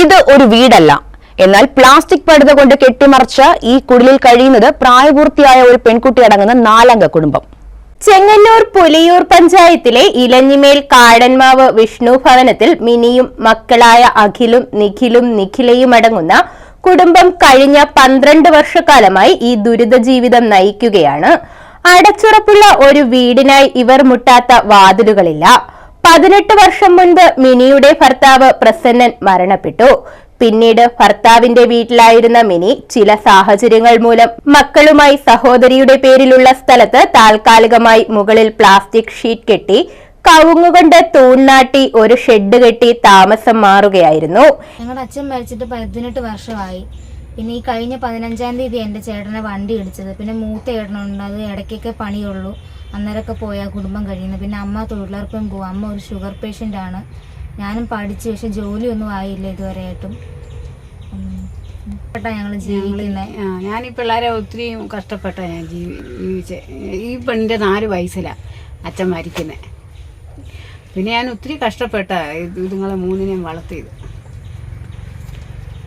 ഇത് ഒരു വീടല്ല. എന്നാൽ പ്ലാസ്റ്റിക് പടുത കൊണ്ട് കെട്ടിമറിച്ച ഈ കുടിലിൽ കഴിയുന്നത് പ്രായപൂർത്തിയായ ഒരു പെൺകുട്ടി അടങ്ങുന്ന നാലംഗ കുടുംബം. ചെങ്ങന്നൂർ പുലിയൂർ പഞ്ചായത്തിലെ ഇലഞ്ഞിമേൽ കാടന്മാവ് വിഷ്ണു ഭവനത്തിൽ മിനിയും മക്കളായ അഖിലും നിഖിലും നിഖിലയും അടങ്ങുന്ന കുടുംബം കഴിഞ്ഞ പന്ത്രണ്ട് വർഷക്കാലമായി ഈ ദുരിത ജീവിതം നയിക്കുകയാണ്. അടച്ചുറപ്പുള്ള ഒരു വീടിനായി ഇവർ മുട്ടാത്ത വാതിലുകളില്ല. പതിനെട്ട് വർഷം മുൻപ് മിനിയുടെ ഭർത്താവ് പ്രസന്നൻ മരണപ്പെട്ടു. പിന്നീട് ഭർത്താവിന്റെ വീട്ടിലായിരുന്ന മിനി ചില സാഹചര്യങ്ങൾ മൂലം മക്കളുമായി സഹോദരിയുടെ പേരിലുള്ള സ്ഥലത്ത് താൽക്കാലികമായി മുകളിൽ പ്ലാസ്റ്റിക് ഷീറ്റ് കെട്ടി കവുങ്ങുകൊണ്ട് തൂണ്ണാട്ടി ഒരു ഷെഡ് കെട്ടി താമസം മാറുകയായിരുന്നു. ഞങ്ങളുടെ അച്ഛൻ മരിച്ചിട്ട് പതിനെട്ട് വർഷമായി. പിന്നെ ഈ കഴിഞ്ഞ പതിനഞ്ചാം തീയതി എന്റെ ചേട്ടനെ വണ്ടി ഇടിച്ചത്. പിന്നെ മൂത്ത ചേട്ടനുണ്ട് അത് ഇടയ്ക്കൊക്കെ പണിയുള്ളൂ. അന്നേരമൊക്കെ പോയാൽ കുടുംബം കഴിയുന്നത്. പിന്നെ അമ്മ തൊഴിലുറപ്പം പോകും അമ്മ ഒരു ഷുഗർ പേഷ്യന്റ് ആണ്. ഞാനും പഠിച്ചു. പക്ഷെ ജോലിയൊന്നും ആയില്ല ഇതുവരെയായിട്ടും. ഞങ്ങൾ ജീവിക്കുന്നത് ഞാൻ ഈ പിള്ളേരെ ഒത്തിരി കഷ്ടപ്പെട്ട ഞാൻ ജീവി ഈ പെണ്ണിന്റെ നാല് വയസ്സിലാണ് അച്ഛൻ മരിക്കുന്നത് പിന്നെ ഞാൻ ഒത്തിരി കഷ്ടപ്പെട്ട ഇതുങ്ങളെ മൂന്നിനെയും വളർത്തിയത്.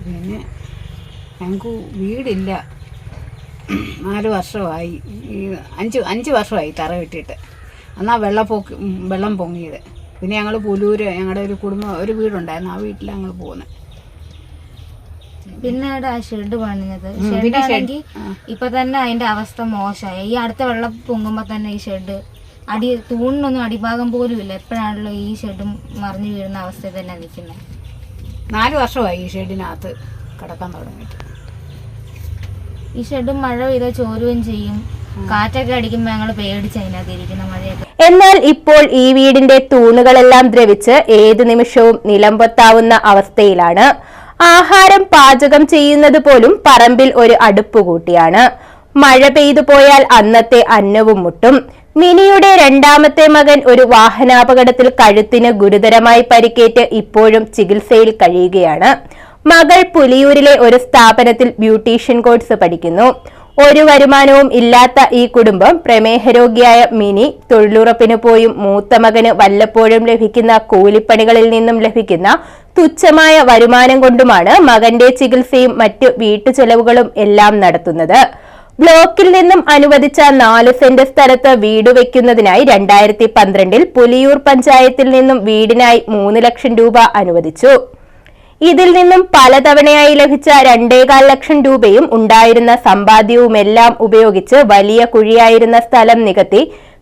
പിന്നെ ഞങ്ങൾക്ക് വീടില്ല. നാല് വർഷമായി. ഈ അഞ്ച് അഞ്ച് വർഷമായി തറ കെട്ടിയിട്ട് എന്നാൽ വെള്ളപ്പൊക്ക് വെള്ളം പൊങ്ങിയത്. പിന്നെ ഞങ്ങൾ പുലൂര് ഞങ്ങളുടെ ഒരു കുടുംബം ഒരു വീടുണ്ടായിരുന്നു. ആ വീട്ടിലാണ് ഞങ്ങൾ പോകുന്നത് പിന്നെ ആ ഷെഡ് പണിഞ്ഞത്. ഷെഡ് ആണെങ്കിൽ ഇപ്പൊ തന്നെ അതിന്റെ അവസ്ഥ മോശമായി ഈ അടുത്ത വെള്ളം പൊങ്ങുമ്പോ തന്നെ ഈ ഷെഡ് അടി തൂണിനൊന്നും അടിഭാഗം പോലും ഇല്ല. എപ്പോഴാണല്ലോ ഈ ഷെഡും മറിഞ്ഞു വീഴുന്ന അവസ്ഥയിൽ തന്നെ നിൽക്കുന്നത് നാല് വർഷമായി ഈ ഷെഡിനകത്ത് കിടക്കാൻ തുടങ്ങിയിട്ട്. ഈ ഷെഡ് മഴ പെയ്താൽ ചോരുകയും ചെയ്യും. കാറ്റൊക്കെ അടിക്കുമ്പോൾ ഞങ്ങൾ പേടിച്ച് അതിനകത്ത് ഇരിക്കുന്ന മഴയൊക്കെ. എന്നാൽ ഇപ്പോൾ ഈ വീടിന്റെ തൂണുകളെല്ലാം ദ്രവിച്ച് ഏതു നിമിഷവും നിലമ്പത്താവുന്ന അവസ്ഥയിലാണ്. ആഹാരം പാചകം ചെയ്യുന്നത് പോലും പറമ്പിൽ ഒരു അടുപ്പ് കൂട്ടിയാണ് മഴ പെയ്തു പോയാൽ അന്നത്തെ അന്നവും മുട്ടും. മിനിയുടെ രണ്ടാമത്തെ മകൻ ഒരു വാഹനാപകടത്തിൽ കഴുത്തിന് ഗുരുതരമായി പരിക്കേറ്റ് ഇപ്പോഴും ചികിത്സയിൽ കഴിയുകയാണ്. മകൾ പുലിയൂരിലെ ഒരു സ്ഥാപനത്തിൽ ബ്യൂട്ടീഷ്യൻ കോഴ്സ് പഠിക്കുന്നു. ഒരു വരുമാനവും ഇല്ലാത്ത ഈ കുടുംബം പ്രമേഹ രോഗിയായ മിനി തൊഴിലുറപ്പിന് പോയും മൂത്ത മകന് വല്ലപ്പോഴും ലഭിക്കുന്ന കൂലിപ്പണികളിൽ നിന്നും ലഭിക്കുന്ന തുച്ഛമായ വരുമാനം കൊണ്ടുമാണ് മകന്റെ ചികിത്സയും മറ്റു വീട്ടുചെലവുകളും എല്ലാം നടത്തുന്നത്. ബ്ലോക്കിൽ നിന്നും അനുവദിച്ച നാല് സെന്റ് സ്ഥലത്ത് വീട് വെക്കുന്നതിനായി രണ്ടായിരത്തി പന്ത്രണ്ടിൽ പുലിയൂർ പഞ്ചായത്തിൽ നിന്നും വീടിനായി മൂന്ന് ലക്ഷം രൂപ അനുവദിച്ചു. ഇതിൽ നിന്നും പലതവണയായി ലഭിച്ച രണ്ടേകാൽ ലക്ഷം രൂപയും ഉണ്ടായിരുന്ന സമ്പാദ്യവുമെല്ലാം ഉപയോഗിച്ച് വലിയ കുഴിയായിരുന്ന സ്ഥലം നികത്തി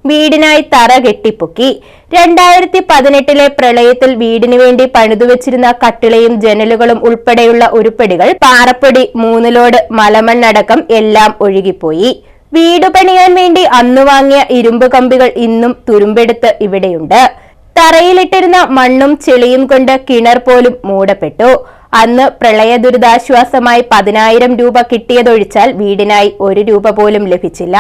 വീടിനായി തറ കെട്ടിപ്പൊക്കി. രണ്ടായിരത്തി പതിനെട്ടിലെ പ്രളയത്തിൽ വീടിനു വേണ്ടി പണിതുവച്ചിരുന്ന കട്ടിളയും ജനലുകളും ഉൾപ്പെടെയുള്ള ഉരുപ്പടികൾ പാറപ്പൊടി മൂന്നിലോട് മലമണ്ണടക്കം എല്ലാം ഒഴുകിപ്പോയി. വീട് പണിയാൻ വേണ്ടി അന്ന് വാങ്ങിയ ഇരുമ്പ് കമ്പികൾ ഇന്നും തുരുമ്പെടുത്ത് ഇവിടെയുണ്ട്. തറയിലിട്ടിരുന്ന മണ്ണും ചെളിയും കൊണ്ട് കിണർ പോലും മൂടപ്പെട്ടു. അന്ന് പ്രളയ ദുരിതാശ്വാസമായി പതിനായിരം രൂപ കിട്ടിയതൊഴിച്ചാൽ വീടിനായി ഒരു രൂപ പോലും ലഭിച്ചില്ല.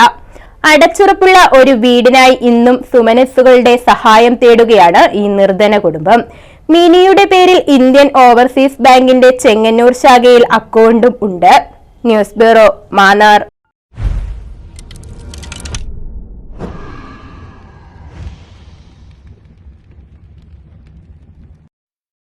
അടച്ചുറപ്പുള്ള ഒരു വീടിനായി ഇന്നും സുമനസ്സുകളുടെ സഹായം തേടുകയാണ് ഈ നിർധന കുടുംബം. മിനിയുടെ പേരിൽ ഇന്ത്യൻ ഓവർസീസ് ബാങ്കിന്റെ ചെങ്ങന്നൂർ ശാഖയിൽ അക്കൗണ്ടും ഉണ്ട്. News bureau Mannar.